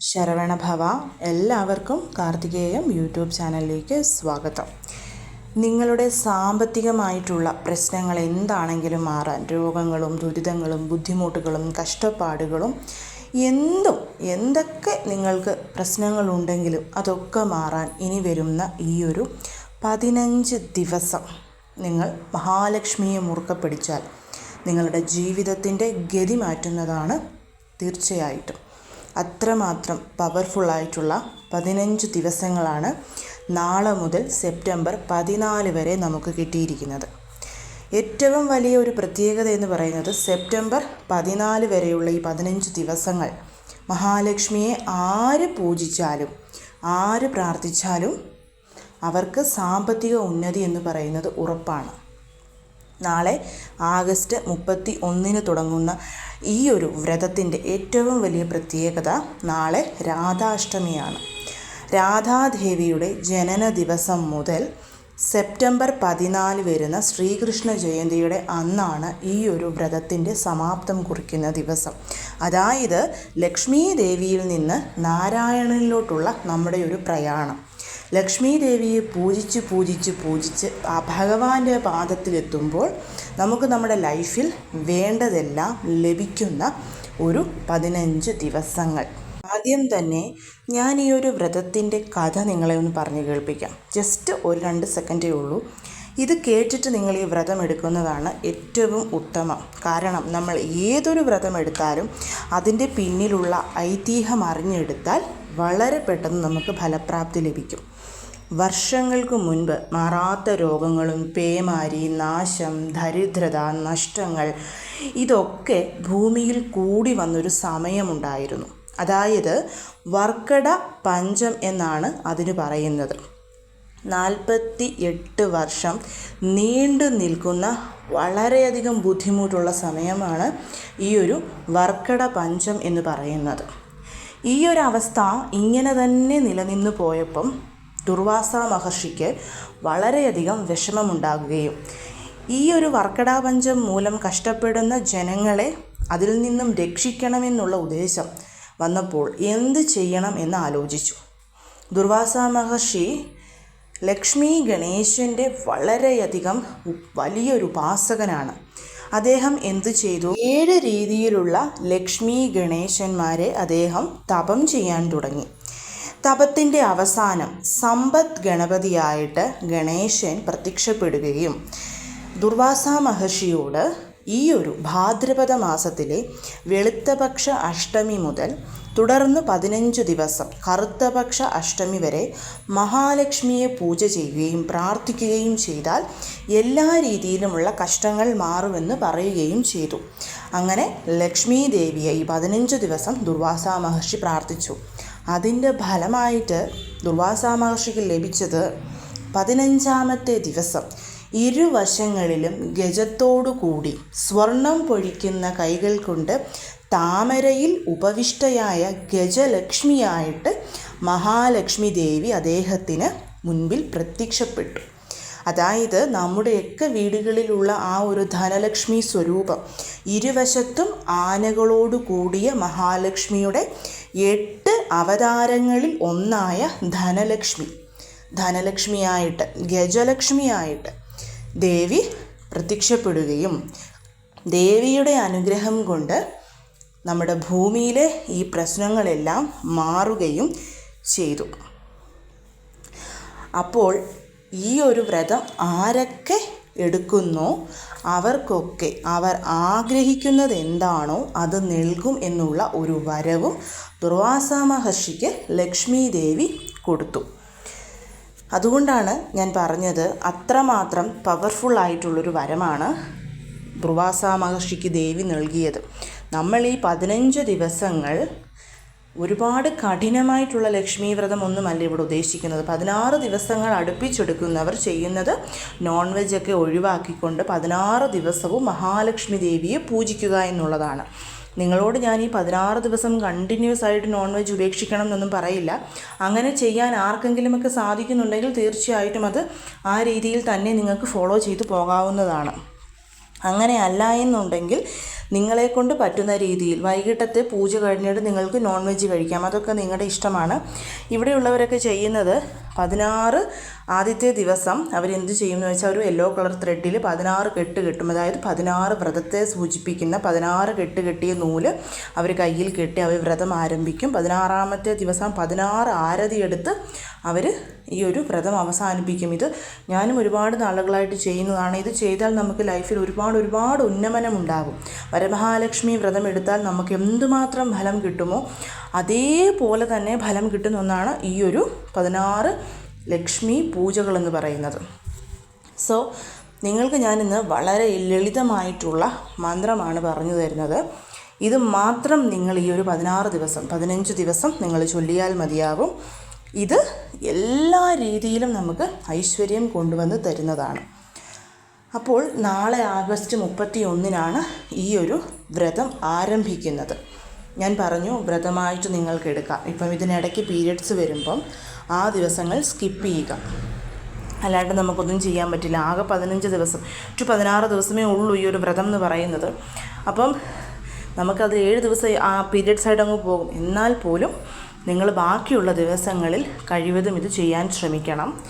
ശരവണഭവ എല്ലാവർക്കും കാർത്തികേയം യൂട്യൂബ് ചാനലിലേക്ക് സ്വാഗതം. നിങ്ങളുടെ സാമ്പത്തികമായിട്ടുള്ള പ്രശ്നങ്ങൾ എന്താണെങ്കിലും മാറാൻ രോഗങ്ങളും ദുരിതങ്ങളും ബുദ്ധിമുട്ടുകളും കഷ്ടപ്പാടുകളും എന്തും എന്തൊക്കെ നിങ്ങൾക്ക് പ്രശ്നങ്ങളുണ്ടെങ്കിലും അതൊക്കെ മാറാൻ ഇനി വരുന്ന ഈ ഒരു പതിനഞ്ച് ദിവസം നിങ്ങൾ മഹാലക്ഷ്മിയെ മുറുക്ക പിടിച്ചാൽ നിങ്ങളുടെ ജീവിതത്തിന്റെ ഗതി മാറ്റുന്നതാണ് തീർച്ചയായിട്ടും. അത്രമാത്രം പവർഫുള്ളായിട്ടുള്ള പതിനഞ്ച് ദിവസങ്ങളാണ് നാളെ മുതൽ സെപ്റ്റംബർ പതിനാല് വരെ നമുക്ക് കിട്ടിയിരിക്കുന്നത്. ഏറ്റവും വലിയ ഒരു പ്രത്യേകത എന്ന് പറയുന്നത് സെപ്റ്റംബർ പതിനാല് വരെയുള്ള ഈ പതിനഞ്ച് ദിവസങ്ങൾ. മഹാലക്ഷ്മിയെ ആര് പൂജിച്ചാലും ആര് പ്രാർത്ഥിച്ചാലും അവർക്ക് സാമ്പത്തിക ഉന്നതി എന്ന് പറയുന്നത് ഉറപ്പാണ്. നാളെ ആഗസ്റ്റ് മുപ്പത്തി ഒന്നിന് തുടങ്ങുന്ന ഈ ഒരു വ്രതത്തിന്റെ ഏറ്റവും വലിയ പ്രത്യേകത നാളെ രാധാഷ്ടമിയാണ്. രാധാദേവിയുടെ ജനന ദിവസം മുതൽ സെപ്റ്റംബർ പതിനാല് വരുന്ന ശ്രീകൃഷ്ണ ജയന്തിയുടെ അന്നാണ് ഈ ഒരു വ്രതത്തിന്റെ സമാപ്തം കുറിക്കുന്ന ദിവസം. അതായത് ലക്ഷ്മീദേവിയിൽ നിന്ന് നാരായണനിലോട്ടുള്ള നമ്മുടെ ഒരു പ്രയാണം. ലക്ഷ്മി ദേവിയെ പൂജിച്ച് പൂജിച്ച് പൂജിച്ച് ആ ഭഗവാന്റെ പാദത്തിലെത്തുമ്പോൾ നമുക്ക് നമ്മുടെ ലൈഫിൽ വേണ്ടതെല്ലാം ലഭിക്കുന്ന ഒരു പതിനഞ്ച് ദിവസങ്ങൾ. ആദ്യം തന്നെ ഞാൻ ഈ ഒരു വ്രതത്തിന്റെ കഥ നിങ്ങളെ ഒന്ന് പറഞ്ഞു കേൾപ്പിക്കാം. ജസ്റ്റ് ഒരു രണ്ട് സെക്കൻഡേ ഉള്ളൂ. ഇത് കേട്ടിട്ട് നിങ്ങൾ ഈ വ്രതം എടുക്കുന്നതാണ് ഏറ്റവും ഉത്തമം. കാരണം നമ്മൾ ഏതൊരു വ്രതം എടുത്താലും അതിന്റെ പിന്നിലുള്ള ഐതിഹ്യം അറിഞ്ഞെടുത്താൽ വളരെ പെട്ടെന്ന് നമുക്ക് ഫലപ്രാപ്തി ലഭിക്കും. വർഷങ്ങൾക്ക് മുൻപ് മാറാത്ത രോഗങ്ങളും പേമാരി നാശം ദരിദ്രത നഷ്ടങ്ങൾ ഇതൊക്കെ ഭൂമിയിൽ കൂടി വന്നൊരു സമയമുണ്ടായിരുന്നു. അതായത് വർക്കട പഞ്ചം എന്നാണ് അതിന് പറയുന്നത്. നാൽപ്പത്തി എട്ട് വർഷം നീണ്ടു നിൽക്കുന്ന വളരെയധികം ബുദ്ധിമുട്ടുള്ള സമയമാണ് ഈ ഒരു വർക്കട പഞ്ചം എന്ന് പറയുന്നത്. ഈ ഒരു അവസ്ഥ ഇങ്ങനെ തന്നെ നിലനിന്നു പോയപ്പം ദുർവാസ മഹർഷിക്ക് വളരെയധികം വിഷമമുണ്ടാകുകയും ഈ ഒരു വർക്കടാപഞ്ചം മൂലം കഷ്ടപ്പെടുന്ന ജനങ്ങളെ അതിൽ നിന്നും രക്ഷിക്കണമെന്നുള്ള ഉദ്ദേശം വന്നപ്പോൾ എന്ത് ചെയ്യണം എന്ന് ആലോചിച്ചു. ദുർവാസ മഹർഷി ലക്ഷ്മി ഗണേശന്റെ വളരെയധികം വലിയൊരു ഉപാസകനാണ്. അദ്ദേഹം എന്തു ചെയ്തു? ഏഴ് രീതിയിലുള്ള ലക്ഷ്മി ഗണേശന്മാരെ അദ്ദേഹം തപം ചെയ്യാൻ തുടങ്ങി. തപത്തിന്റെ അവസാനം സമ്പദ് ഗണപതിയായിട്ട് ഗണേശൻ പ്രത്യക്ഷപ്പെടുകയും ദുർവാസ മഹർഷിയോട് ഈ ഒരു ഭാദ്രപദ മാസത്തിലെ വെളുത്തപക്ഷ അഷ്ടമി മുതൽ തുടർന്ന് പതിനഞ്ച് ദിവസം കറുത്തപക്ഷ അഷ്ടമി വരെ മഹാലക്ഷ്മിയെ പൂജ ചെയ്യുകയും പ്രാർത്ഥിക്കുകയും ചെയ്താൽ എല്ലാ രീതിയിലുമുള്ള കഷ്ടങ്ങൾ മാറുമെന്ന് പറയുകയും ചെയ്തു. അങ്ങനെ ലക്ഷ്മി ദേവിയെ ഈ പതിനഞ്ച് ദിവസം ദുർവാസ മഹർഷി പ്രാർത്ഥിച്ചു. അതിന്റെ ഫലമായിട്ട് ദുർവാസ മഹർഷിക്ക് ലഭിച്ചത് പതിനഞ്ചാമത്തെ ദിവസം. ഇരുവശങ്ങളിലും ഗജത്തോടുകൂടി സ്വർണം പൊഴിക്കുന്ന കൈകൾ കൊണ്ട് താമരയിൽ ഉപവിഷ്ടയായ ഗജലക്ഷ്മിയായിട്ട് മഹാലക്ഷ്മി ദേവി അദ്ദേഹത്തിന് മുൻപിൽ പ്രത്യക്ഷപ്പെട്ടു. അതായത് നമ്മുടെയൊക്കെ വീടുകളിലുള്ള ആ ഒരു ധനലക്ഷ്മി സ്വരൂപം ഇരുവശത്തും ആനകളോട് കൂടിയ മഹാലക്ഷ്മിയുടെ എട്ട് അവതാരങ്ങളിൽ ഒന്നായ ധനലക്ഷ്മി. ധനലക്ഷ്മിയായിട്ട് ഗജലക്ഷ്മിയായിട്ട് ദേവി പ്രത്യക്ഷപ്പെടുകയും ദേവിയുടെ അനുഗ്രഹം കൊണ്ട് നമ്മുടെ ഭൂമിയിലെ ഈ പ്രശ്നങ്ങളെല്ലാം മാറുകയും ചെയ്തു. അപ്പോൾ ഈ ഒരു വ്രതം ആരൊക്കെ എടുക്കുന്നോ? അവർക്കൊക്കെ അവർ ആഗ്രഹിക്കുന്നത് എന്താണോ അത് നൽകും എന്നുള്ള ഒരു വരവും ദുർവാസ മഹർഷിക്ക് ലക്ഷ്മി ദേവി കൊടുത്തു. അതുകൊണ്ടാണ് ഞാൻ പറഞ്ഞത് അത്രമാത്രം പവർഫുൾ ആയിട്ടുള്ളൊരു വരമാണ് ദുർവാസ മഹർഷിക്ക് ദേവി നൽകിയത്. നമ്മൾ ഈ പതിനഞ്ച് ദിവസങ്ങൾ ഒരുപാട് കഠിനമായിട്ടുള്ള ലക്ഷ്മി വ്രതം ഒന്നുമല്ല ഇവിടെ ഉദ്ദേശിക്കുന്നത്. പതിനാറ് ദിവസങ്ങൾ അടുപ്പിച്ചെടുക്കുന്നവർ ചെയ്യുന്നത് നോൺ വെജൊക്കെ ഒഴിവാക്കിക്കൊണ്ട് പതിനാറ് ദിവസവും മഹാലക്ഷ്മി ദേവിയെ പൂജിക്കുക എന്നുള്ളതാണ്. നിങ്ങളോട് ഞാൻ ഈ പതിനാറ് ദിവസം കണ്ടിന്യൂസ് ആയിട്ട് നോൺ വെജ് ഉപേക്ഷിക്കണം എന്നൊന്നും പറയില്ല. അങ്ങനെ ചെയ്യാൻ ആർക്കെങ്കിലുമൊക്കെ സാധിക്കുന്നുണ്ടെങ്കിൽ തീർച്ചയായിട്ടും അത് ആ രീതിയിൽ തന്നെ നിങ്ങൾക്ക് ഫോളോ ചെയ്ത് പോകാവുന്നതാണ്. അങ്ങനെ അല്ല എന്നുണ്ടെങ്കിൽ നിങ്ങളെ കൊണ്ട് പറ്റുന്ന രീതിയിൽ വൈകിട്ടത്തെ പൂജ കഴിഞ്ഞിട്ട് നിങ്ങൾക്ക് നോൺ വെജ് കഴിക്കാം. അതൊക്കെ നിങ്ങളുടെ ഇഷ്ടമാണ്. ഇവിടെയുള്ളവരൊക്കെ ചെയ്യുന്നത് പതിനാറ് ആദ്യത്തെ ദിവസം അവരെന്ത് ചെയ്യുമെന്ന് വെച്ചാൽ ഒരു യെല്ലോ കളർ ത്രെഡിൽ പതിനാറ് കെട്ട് കെട്ടും. അതായത് പതിനാറ് വ്രതത്തെ സൂചിപ്പിക്കുന്ന പതിനാറ് കെട്ട് കെട്ടിയ നൂൽ അവർ കയ്യിൽ കെട്ടി അവർ വ്രതം ആരംഭിക്കും. പതിനാറാമത്തെ ദിവസം പതിനാറ് ആരതി എടുത്ത് അവർ ഈ ഒരു വ്രതം അവസാനിപ്പിക്കും. ഇത് ഞാനും ഒരുപാട് നാളുകളായിട്ട് ചെയ്യുന്നതാണ്. ഇത് ചെയ്താൽ നമുക്ക് ലൈഫിൽ ഒരുപാട് ഒരുപാട് ഉന്നമനം ഉണ്ടാകും. വരമഹാലക്ഷ്മി വ്രതം എടുത്താൽ നമുക്ക് എന്തുമാത്രം ഫലം കിട്ടുമോ അതേപോലെ തന്നെ ഫലം കിട്ടുന്ന ഒന്നാണ് ഈ ഒരു പതിനാറ് ലക്ഷ്മി പൂജകളെന്ന് പറയുന്നത്. സോ നിങ്ങൾക്ക് ഞാനിന്ന് വളരെ ലളിതമായിട്ടുള്ള മന്ത്രമാണ് പറഞ്ഞു തരുന്നത്. ഇത് മാത്രം നിങ്ങൾ ഈ ഒരു പതിനാറ് ദിവസം പതിനഞ്ച് ദിവസം നിങ്ങൾ ചൊല്ലിയാൽ മതിയാകും ഇത് എല്ലാ രീതിയിലും നമുക്ക് ഐശ്വര്യം കൊണ്ടുവന്ന് തരുന്നതാണ്. അപ്പോൾ നാളെ ആഗസ്റ്റ് മുപ്പത്തി ഒന്നിനാണ് ഈ ഒരു വ്രതം ആരംഭിക്കുന്നത്. ഞാൻ പറഞ്ഞു വ്രതമായിട്ട് നിങ്ങൾക്ക് എടുക്കാം. ഇപ്പം ഇതിനിടയ്ക്ക് പീരിയഡ്സ് വരുമ്പം ആ ദിവസങ്ങൾ സ്കിപ്പ് ചെയ്യുക. അല്ലാണ്ട് നമുക്കൊന്നും ചെയ്യാൻ പറ്റില്ല. ആകെ പതിനഞ്ച് ദിവസം ടു പതിനാറ് ദിവസമേ ഉള്ളൂ ഈ ഒരു വ്രതം എന്ന് പറയുന്നത്. അപ്പം നമുക്കത് ഏഴ് ദിവസം ആ പീരിയഡ്സ് ആയിട്ട് അങ്ങ് പോകും. എന്നാൽ പോലും നിങ്ങൾ ബാക്കിയുള്ള ദിവസങ്ങളിൽ കഴിവതും ഇത് ചെയ്യാൻ ശ്രമിക്കണം.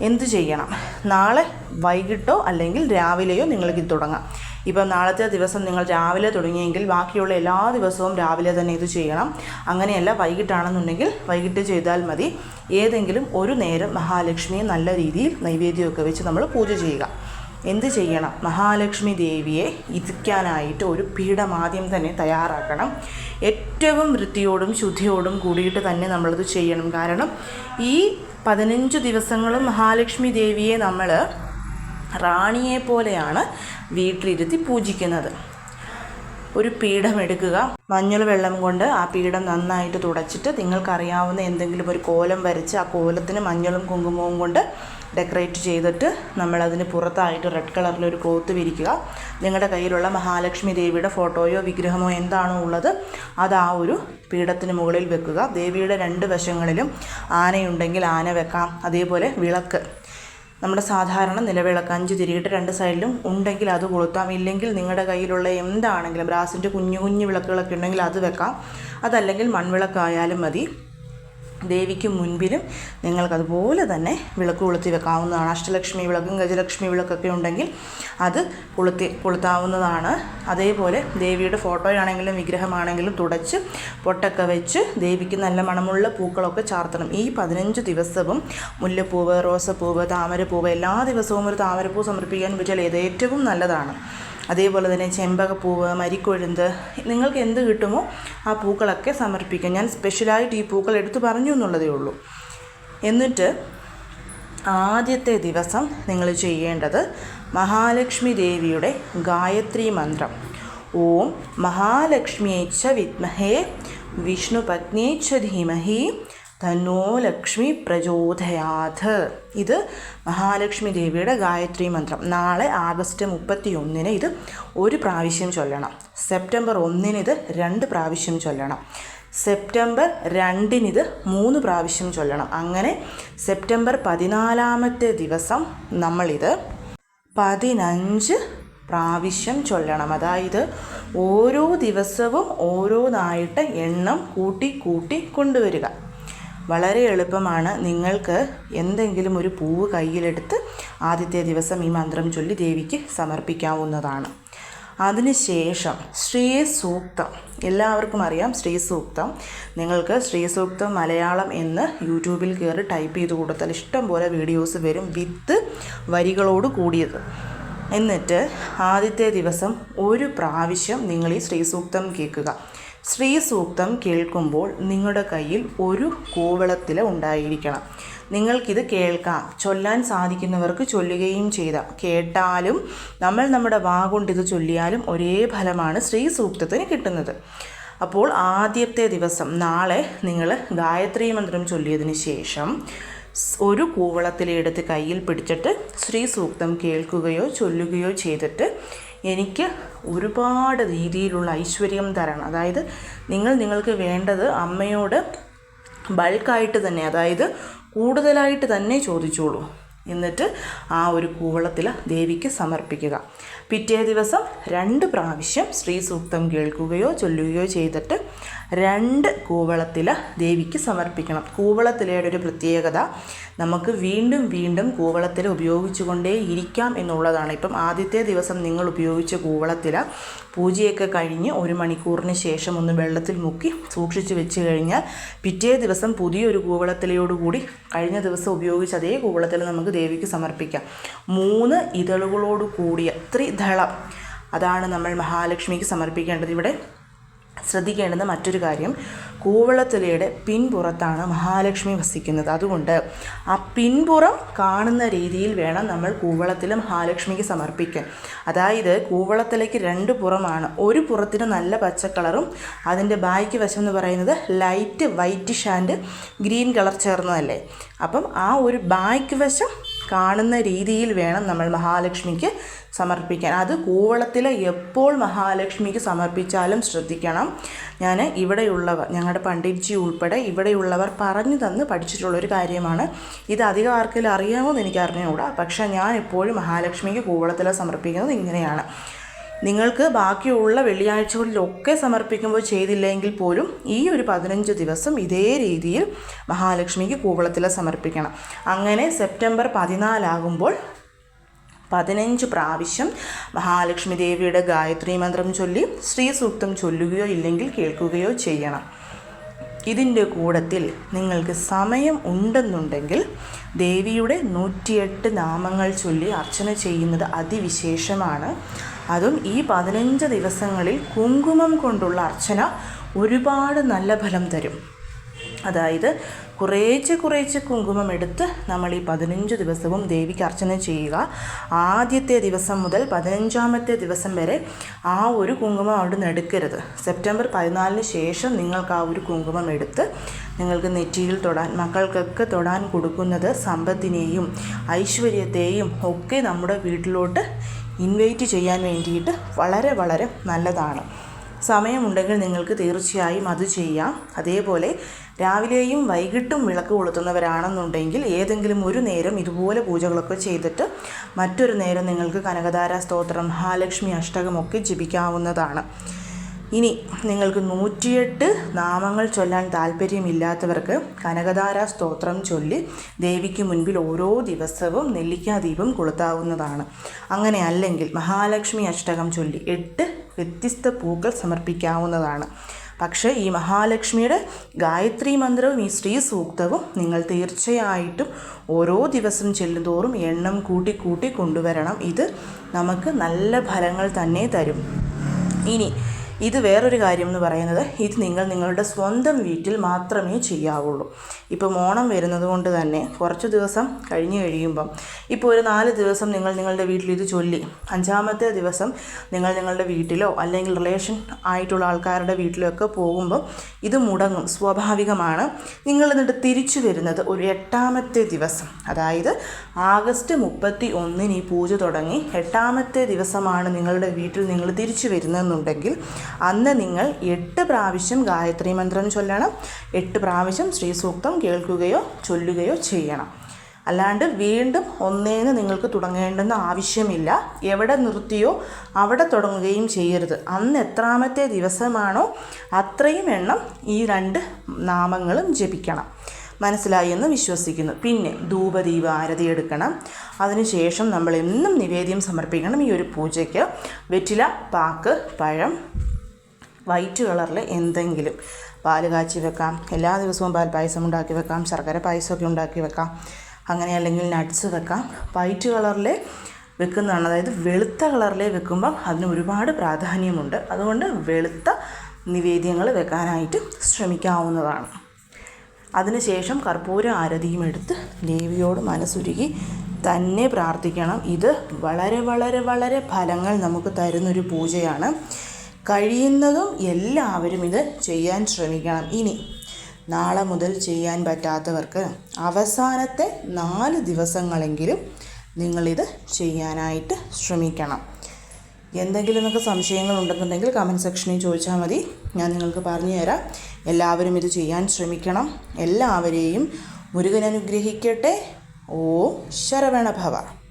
എന്ത് ചെയ്യണം? നാളെ വൈകിട്ടോ അല്ലെങ്കിൽ രാവിലെയോ നിങ്ങൾക്ക് ഇത് തുടങ്ങാം. ഇപ്പം നാളത്തെ ദിവസം നിങ്ങൾ രാവിലെ തുടങ്ങിയെങ്കിൽ ബാക്കിയുള്ള എല്ലാ ദിവസവും രാവിലെ തന്നെ ഇത് ചെയ്യണം. അങ്ങനെയല്ല വൈകിട്ടാണെന്നുണ്ടെങ്കിൽ വൈകിട്ട് ചെയ്താൽ മതി. ഏതെങ്കിലും ഒരു നേരം മഹാലക്ഷ്മിയെ നല്ല രീതിയിൽ നൈവേദ്യമൊക്കെ വെച്ച് നമ്മൾ പൂജ ചെയ്യുക. എന്ത് ചെയ്യണം? മഹാലക്ഷ്മി ദേവിയെ ഇരിക്കാനായിട്ട് ഒരു പീഠം ആദ്യം തന്നെ തയ്യാറാക്കണം. ഏറ്റവും വൃത്തിയോടും ശുദ്ധിയോടും കൂടിയിട്ട് തന്നെ നമ്മളത് ചെയ്യണം. കാരണം ഈ പതിനഞ്ച് ദിവസങ്ങളും മഹാലക്ഷ്മി ദേവിയെ നമ്മൾ റാണിയെ പോലെയാണ് വീട്ടിലിരുത്തി പൂജിക്കുന്നത്. ഒരു പീഠം എടുക്കുക. മഞ്ഞൾ വെള്ളം കൊണ്ട് ആ പീഠം നന്നായിട്ട് തുടച്ചിട്ട് നിങ്ങൾക്കറിയാവുന്ന എന്തെങ്കിലും ഒരു കോലം വരച്ച് ആ കോലത്തിന് മഞ്ഞളും കുങ്കുമവും കൊണ്ട് ഡെക്കറേറ്റ് ചെയ്തിട്ട് നമ്മളതിന് പുറത്തായിട്ട് റെഡ് കളറിൽ ഒരു ക്ലോത്ത് വിരിക്കുക. നിങ്ങളുടെ കയ്യിലുള്ള മഹാലക്ഷ്മി ദേവിയുടെ ഫോട്ടോയോ വിഗ്രഹമോ എന്താണോ ഉള്ളത് അത് ആ ഒരു പീഠത്തിന് മുകളിൽ വെക്കുക. ദേവിയുടെ രണ്ട് വശങ്ങളിലും ആനയുണ്ടെങ്കിൽ ആന വെക്കാം. അതേപോലെ വിളക്ക്. നമ്മുടെ സാധാരണ നിലവിളക്ക് അഞ്ച് തിരിയിട്ട് രണ്ട് സൈഡിലും ഉണ്ടെങ്കിൽ അത് കൊളുത്താം. ഇല്ലെങ്കിൽ നിങ്ങളുടെ കയ്യിലുള്ള എന്താണെങ്കിലും ബ്രാസിന്റെ കുഞ്ഞു കുഞ്ഞു വിളക്കുകളൊക്കെ ഉണ്ടെങ്കിൽ അത് വെക്കാം. അതല്ലെങ്കിൽ മൺവിളക്കായാലും മതി. ദേവിക്ക് മുൻപിലും നിങ്ങൾക്കതുപോലെ തന്നെ വിളക്ക് കൊളുത്തി വെക്കാവുന്നതാണ്. അഷ്ടലക്ഷ്മി വിളക്കും ഗജലക്ഷ്മി വിളക്കൊക്കെ ഉണ്ടെങ്കിൽ അത് കൊളുത്തി കൊളുത്താവുന്നതാണ്. അതേപോലെ ദേവിയുടെ ഫോട്ടോയാണെങ്കിലും വിഗ്രഹമാണെങ്കിലും തുടച്ച് പൊട്ടൊക്കെ വെച്ച് ദേവിക്ക് നല്ല മണമുള്ള പൂക്കളൊക്കെ ചാർത്തണം. ഈ പതിനഞ്ച് ദിവസവും മുല്ലപ്പൂവ് റോസപ്പൂവ് താമരപ്പൂവ് എല്ലാ ദിവസവും ഒരു താമരപ്പൂ സമർപ്പിക്കാൻ പറ്റിയാൽ ഏറ്റവും നല്ലതാണ്. അതേപോലെ തന്നെ ചെമ്പകപ്പൂവ് മരിക്കൊഴുന്ത് നിങ്ങൾക്ക് എന്ത് കിട്ടുമോ ആ പൂക്കളൊക്കെ സമർപ്പിക്കാം. ഞാൻ സ്പെഷ്യലായിട്ട് ഈ പൂക്കൾ എടുത്തു പറഞ്ഞു എന്നുള്ളതേ ഉള്ളൂ. എന്നിട്ട് ആദ്യത്തെ ദിവസം നിങ്ങൾ ചെയ്യേണ്ടത് മഹാലക്ഷ്മി ദേവിയുടെ ഗായത്രി മന്ത്രം. ഓം മഹാലക്ഷ്മിയേച്ഛ വിദ്മഹേ വിഷ്ണുപത്നിയേച്ഛ ധീമഹി തന്നോ ലക്ഷ്മി പ്രചോദയാത്. ഇത് മഹാലക്ഷ്മി ദേവിയുടെ ഗായത്രി മന്ത്രം. നാളെ ആഗസ്റ്റ് മുപ്പത്തി ഒന്നിന് ഇത് ഒരു പ്രാവശ്യം ചൊല്ലണം. സെപ്റ്റംബർ ഒന്നിന് ഇത് രണ്ട് പ്രാവശ്യം ചൊല്ലണം. സെപ്റ്റംബർ രണ്ടിനിത് മൂന്ന് പ്രാവശ്യം ചൊല്ലണം. അങ്ങനെ സെപ്റ്റംബർ പതിനാലാമത്തെ ദിവസം നമ്മളിത് പതിനഞ്ച് പ്രാവശ്യം ചൊല്ലണം. അതായത് ഓരോ ദിവസവും ഓരോന്നായിട്ട് എണ്ണം കൂട്ടി കൂട്ടി കൊണ്ടുവരിക. വളരെ എളുപ്പമാണ്. നിങ്ങൾക്ക് എന്തെങ്കിലും ഒരു പൂവ് കയ്യിലെടുത്ത് ആദ്യത്തെ ദിവസം ഈ മന്ത്രം ചൊല്ലി ദേവിക്ക് സമർപ്പിക്കാവുന്നതാണ്. അതിനുശേഷം ശ്രീ സൂക്തം എല്ലാവർക്കും അറിയാം ശ്രീ സൂക്തം നിങ്ങൾക്ക് ശ്രീ സൂക്തം മലയാളം എന്ന് യൂട്യൂബിൽ കയറി ടൈപ്പ് ചെയ്ത് കൊടുത്താൽ ഇഷ്ടം പോലെ വീഡിയോസ് വരും വിത്ത് വരികളോട് കൂടിയത്. എന്നിട്ട് ആദ്യത്തെ ദിവസം ഒരു പ്രാവശ്യം നിങ്ങൾ ഈ ശ്രീ സൂക്തം കേൾക്കുക. ശ്രീ സൂക്തം കേൾക്കുമ്പോൾ നിങ്ങളുടെ കയ്യിൽ ഒരു കൂവളത്തില ഉണ്ടായിരിക്കണം. നിങ്ങൾക്കിത് കേൾക്കാം. ചൊല്ലാൻ സാധിക്കുന്നവർക്ക് ചൊല്ലുകയും ചെയ്ത കേട്ടാലും നമ്മൾ നമ്മുടെ വാ ഇത് ചൊല്ലിയാലും ഒരേ ഫലമാണ് ശ്രീ സൂക്തത്തിന് കിട്ടുന്നത്. അപ്പോൾ ആദ്യത്തെ ദിവസം നാളെ നിങ്ങൾ ഗായത്രി മന്ത്രം ചൊല്ലിയതിന് ശേഷം ഒരു കൂവളത്തിലെടുത്ത് കയ്യിൽ പിടിച്ചിട്ട് ശ്രീ സൂക്തം കേൾക്കുകയോ ചൊല്ലുകയോ ചെയ്തിട്ട് എനിക്ക് ഒരുപാട് രീതിയിലുള്ള ഐശ്വര്യം തരണം. അതായത് നിങ്ങൾ നിങ്ങൾക്ക് വേണ്ടത് അമ്മയോട് ബൾക്കായിട്ട് തന്നെ അതായത് കൂടുതലായിട്ട് തന്നെ ചോദിച്ചോളൂ. എന്നിട്ട് ആ ഒരു കൂവളത്തിൽ ദേവിക്ക് സമർപ്പിക്കുക. പിറ്റേ ദിവസം രണ്ട് പ്രാവശ്യം ശ്രീ സൂക്തം കേൾക്കുകയോ ചൊല്ലുകയോ ചെയ്തിട്ട് രണ്ട് കൂവളത്തില ദേവിക്ക് സമർപ്പിക്കണം. കൂവളത്തിലയുടെ ഒരു പ്രത്യേകത നമുക്ക് വീണ്ടും വീണ്ടും കൂവളത്തില ഉപയോഗിച്ചുകൊണ്ടേ ഇരിക്കാം എന്നുള്ളതാണ്. ഇപ്പം ആദ്യത്തെ ദിവസം നിങ്ങൾ ഉപയോഗിച്ച കൂവളത്തില പൂജയൊക്കെ കഴിഞ്ഞ് ഒരു മണിക്കൂറിന് ശേഷം ഒന്ന് വെള്ളത്തിൽ മുക്കി സൂക്ഷിച്ചു വെച്ച് കഴിഞ്ഞാൽ പിറ്റേ ദിവസം പുതിയൊരു കൂവളത്തിലയോടുകൂടി കഴിഞ്ഞ ദിവസം ഉപയോഗിച്ച അതേ കൂവളത്തില നമുക്ക് ദേവിക്ക് സമർപ്പിക്കാം. മൂന്ന് ഇതളുകളോട് കൂടിയ ത്രിദളം അതാണ് നമ്മൾ മഹാലക്ഷ്മിക്ക് സമർപ്പിക്കേണ്ടത്. ഇവിടെ ശ്രദ്ധിക്കേണ്ടുന്ന മറ്റൊരു കാര്യം കൂവളത്തിലയുടെ പിൻപുറത്താണ് മഹാലക്ഷ്മി വസിക്കുന്നത്. അതുകൊണ്ട് ആ പിൻപുറം കാണുന്ന രീതിയിൽ വേണം നമ്മൾ കൂവളത്തിൽ മഹാലക്ഷ്മിക്ക് സമർപ്പിക്കാൻ. അതായത് കൂവളത്തിലേക്ക് രണ്ട് പുറമാണ്. ഒരു പുറത്തിന് നല്ല പച്ച കളറും അതിന്റെ ബാക്കി വശം എന്ന് പറയുന്നത് light white and green colour ചേർന്നതല്ലേ? അപ്പം ആ ഒരു ബാക്ക് വശം കാണുന്ന രീതിയിൽ വേണം നമ്മൾ മഹാലക്ഷ്മിക്ക് സമർപ്പിക്കാൻ. അത് കൂവളത്തിൽ എപ്പോൾ മഹാലക്ഷ്മിക്ക് സമർപ്പിച്ചാലും ശ്രദ്ധിക്കണം. ഞാൻ ഇവിടെയുള്ളവർ ഞങ്ങളുടെ പണ്ഡിറ്റ്ജി ഉൾപ്പെടെ ഇവിടെയുള്ളവർ പറഞ്ഞു തന്ന് പഠിച്ചിട്ടുള്ളൊരു കാര്യമാണ്. ഇത് അധികം ആർക്കെങ്കിലും അറിയാമോ എന്ന് എനിക്ക് അറിഞ്ഞുകൂടാ പക്ഷേ ഞാൻ എപ്പോഴും മഹാലക്ഷ്മിക്ക് കൂവളത്തിൽ സമർപ്പിക്കുന്നത്. ഇങ്ങനെയാണ്. നിങ്ങൾക്ക് ബാക്കിയുള്ള വെള്ളിയാഴ്ചകളിലൊക്കെ സമർപ്പിക്കുമ്പോൾ ചെയ്തില്ലെങ്കിൽ പോലും ഈ ഒരു പതിനഞ്ച് ദിവസം ഇതേ രീതിയിൽ മഹാലക്ഷ്മിക്ക് കൂവളത്തില സമർപ്പിക്കണം. അങ്ങനെ സെപ്റ്റംബർ പതിനാലാകുമ്പോൾ പതിനഞ്ച് പ്രാവശ്യം മഹാലക്ഷ്മി ദേവിയുടെ ഗായത്രി മന്ത്രം ചൊല്ലി ശ്രീ സൂക്തം ചൊല്ലുകയോ ഇല്ലെങ്കിൽ കേൾക്കുകയോ ചെയ്യണം. ഇതിന്റെ കൂടത്തിൽ നിങ്ങൾക്ക് സമയം ഉണ്ടെന്നുണ്ടെങ്കിൽ ദേവിയുടെ നൂറ്റിയെട്ട് നാമങ്ങൾ ചൊല്ലി അർച്ചന ചെയ്യുന്നത് അതിവിശേഷമാണ്. അതും ഈ പതിനഞ്ച് ദിവസങ്ങളിൽ കുങ്കുമം കൊണ്ടുള്ള അർച്ചന ഒരുപാട് നല്ല ഫലം തരും. അതായത് കുറേച്ച് കുറേച്ച് കുങ്കുമം എടുത്ത് നമ്മൾ ഈ പതിനഞ്ച് ദിവസവും ദേവിക്ക് അർച്ചന ചെയ്യുക. ആദ്യത്തെ ദിവസം മുതൽ പതിനഞ്ചാമത്തെ ദിവസം വരെ ആ ഒരു കുങ്കുമം അവിടെ നിന്ന് എടുക്കരുത്. സെപ്റ്റംബർ പതിനാലിന് ശേഷം നിങ്ങൾക്ക് ആ ഒരു കുങ്കുമം എടുത്ത് നിങ്ങൾക്ക് നെറ്റിയിൽ തൊടാൻ മക്കൾക്കൊക്കെ തൊടാൻ കൊടുക്കുന്നത് സമ്പത്തിനെയും ഐശ്വര്യത്തെയും ഒക്കെ നമ്മുടെ വീട്ടിലോട്ട് ഇൻവൈറ്റ് ചെയ്യാൻ വേണ്ടിയിട്ട് വളരെ വളരെ നല്ലതാണ്. സമയമുണ്ടെങ്കിൽ നിങ്ങൾക്ക് തീർച്ചയായും അത് ചെയ്യാം. അതേപോലെ രാവിലെയും വൈകിട്ടും വിളക്ക് കൊളുത്തുന്നവരാണെന്നുണ്ടെങ്കിൽ ഏതെങ്കിലും ഒരു നേരം ഇതുപോലെ പൂജകളൊക്കെ ചെയ്തിട്ട് മറ്റൊരു നേരം നിങ്ങൾക്ക് കനകധാര സ്തോത്രം മഹാലക്ഷ്മി അഷ്ടകമൊക്കെ ജപിക്കാവുന്നതാണ്. ഇനി നിങ്ങൾക്ക് നൂറ്റിയെട്ട് നാമങ്ങൾ ചൊല്ലാൻ താല്പര്യമില്ലാത്തവർക്ക് കനകധാര സ്തോത്രം ചൊല്ലി ദേവിക്ക് മുൻപിൽ ഓരോ ദിവസവും നെല്ലിക്കാദീപം കൊളുത്താവുന്നതാണ്. അങ്ങനെ അല്ലെങ്കിൽ മഹാലക്ഷ്മി അഷ്ടകം ചൊല്ലി എട്ട് വ്യത്യസ്ത പൂക്കൾ സമർപ്പിക്കാവുന്നതാണ്. പക്ഷേ ഈ മഹാലക്ഷ്മിയുടെ ഗായത്രി മന്ത്രവും ഈ സ്ത്രീ സൂക്തവും നിങ്ങൾ തീർച്ചയായിട്ടും ഓരോ ദിവസം ചെല്ലുന്തോറും എണ്ണം കൂട്ടി കൂട്ടി കൊണ്ടുവരണം. ഇത് നമുക്ക് നല്ല ഫലങ്ങൾ തന്നെ തരും. ഇനി ഇത് വേറൊരു കാര്യം എന്ന് പറയുന്നത് ഇത് നിങ്ങൾ നിങ്ങളുടെ സ്വന്തം വീട്ടിൽ മാത്രമേ ചെയ്യാവുള്ളൂ. ഇപ്പം ഓണം വരുന്നത് കൊണ്ട് തന്നെ കുറച്ച് ദിവസം കഴിഞ്ഞ് കഴിയുമ്പം ഇപ്പോൾ ഒരു നാല് ദിവസം നിങ്ങൾ നിങ്ങളുടെ വീട്ടിൽ ഇത് ചൊല്ലി. അഞ്ചാമത്തെ ദിവസം നിങ്ങൾ നിങ്ങളുടെ വീട്ടിലോ അല്ലെങ്കിൽ റിലേഷൻ ആയിട്ടുള്ള ആൾക്കാരുടെ വീട്ടിലോ ഒക്കെ പോകുമ്പോൾ ഇത് മുടങ്ങും. സ്വാഭാവികമാണ്. നിങ്ങൾ എന്നിട്ട് തിരിച്ചു വരുന്നത് ഒരു എട്ടാമത്തെ ദിവസം. അതായത് ആഗസ്റ്റ് മുപ്പത്തി ഒന്നിന് ഈ പൂജ തുടങ്ങി. എട്ടാമത്തെ ദിവസമാണ് നിങ്ങളുടെ വീട്ടിൽ നിങ്ങൾ തിരിച്ചു വരുന്നതെന്നുണ്ടെങ്കിൽ അന്ന് നിങ്ങൾ എട്ട് പ്രാവശ്യം ഗായത്രി മന്ത്രം ചൊല്ലണം. എട്ട് പ്രാവശ്യം ശ്രീ സൂക്തം കേൾക്കുകയോ ചൊല്ലുകയോ ചെയ്യണം. അല്ലാണ്ട് വീണ്ടും ഒന്നേന്ന് നിങ്ങൾക്ക് തുടങ്ങേണ്ടെന്ന് ആവശ്യമില്ല. എവിടെ നിർത്തിയോ അവിടെ തുടങ്ങുകയും ചെയ്യരുത്. അന്ന് എത്രാമത്തെ ദിവസമാണോ അത്രയും എണ്ണം ഈ രണ്ട് നാമങ്ങളും ജപിക്കണം. മനസ്സിലായി എന്ന് വിശ്വസിക്കുന്നു. പിന്നെ ധൂപദീപ ആരതി എടുക്കണം. അതിനുശേഷം നമ്മൾ എന്നും നിവേദ്യം സമർപ്പിക്കണം ഈ ഒരു പൂജയ്ക്ക്. വെറ്റില പാക്ക് പഴം വൈറ്റ് കളറിൽ എന്തെങ്കിലും. പാൽ കാച്ചി വെക്കാം. എല്ലാ ദിവസവും പാൽ പായസം ഉണ്ടാക്കി വെക്കാം. ശർക്കര പായസമൊക്കെ ഉണ്ടാക്കി വെക്കാം. അങ്ങനെ അല്ലെങ്കിൽ നട്ട്സ് വെക്കാം. വൈറ്റ് കളറിൽ വെക്കുന്നതാണ്. അതായത് വെളുത്ത കളറിൽ വെക്കുമ്പം അതിന് ഒരുപാട് പ്രാധാന്യമുണ്ട്. അതുകൊണ്ട് വെളുത്ത നിവേദ്യങ്ങൾ വെക്കാനായിട്ട് ശ്രമിക്കാവുന്നതാണ്. അതിനുശേഷം കർപ്പൂര ആരതിയും എടുത്ത് ദേവിയോട് മനസ്സുരുകി തന്നെ പ്രാർത്ഥിക്കണം. ഇത് വളരെ വളരെ വളരെ ഫലങ്ങൾ നമുക്ക് തരുന്നൊരു പൂജയാണ്. കഴിയുന്നതും എല്ലാവരും ഇത് ചെയ്യാൻ ശ്രമിക്കണം. ഇനി നാളെ മുതൽ ചെയ്യാൻ പറ്റാത്തവർക്ക് അവസാനത്തെ നാല് ദിവസങ്ങളെങ്കിലും നിങ്ങളിത് ചെയ്യാനായിട്ട് ശ്രമിക്കണം. എന്തെങ്കിലുമൊക്കെ സംശയങ്ങൾ ഉണ്ടെന്നുണ്ടെങ്കിൽ കമന്റ് സെക്ഷനിൽ ചോദിച്ചാൽ മതി. ഞാൻ നിങ്ങൾക്ക് പറഞ്ഞു തരാം. എല്ലാവരും ഇത് ചെയ്യാൻ ശ്രമിക്കണം. എല്ലാവരെയും മുരുകൻ അനുഗ്രഹിക്കട്ടെ. ഓ ശരവണഭവ.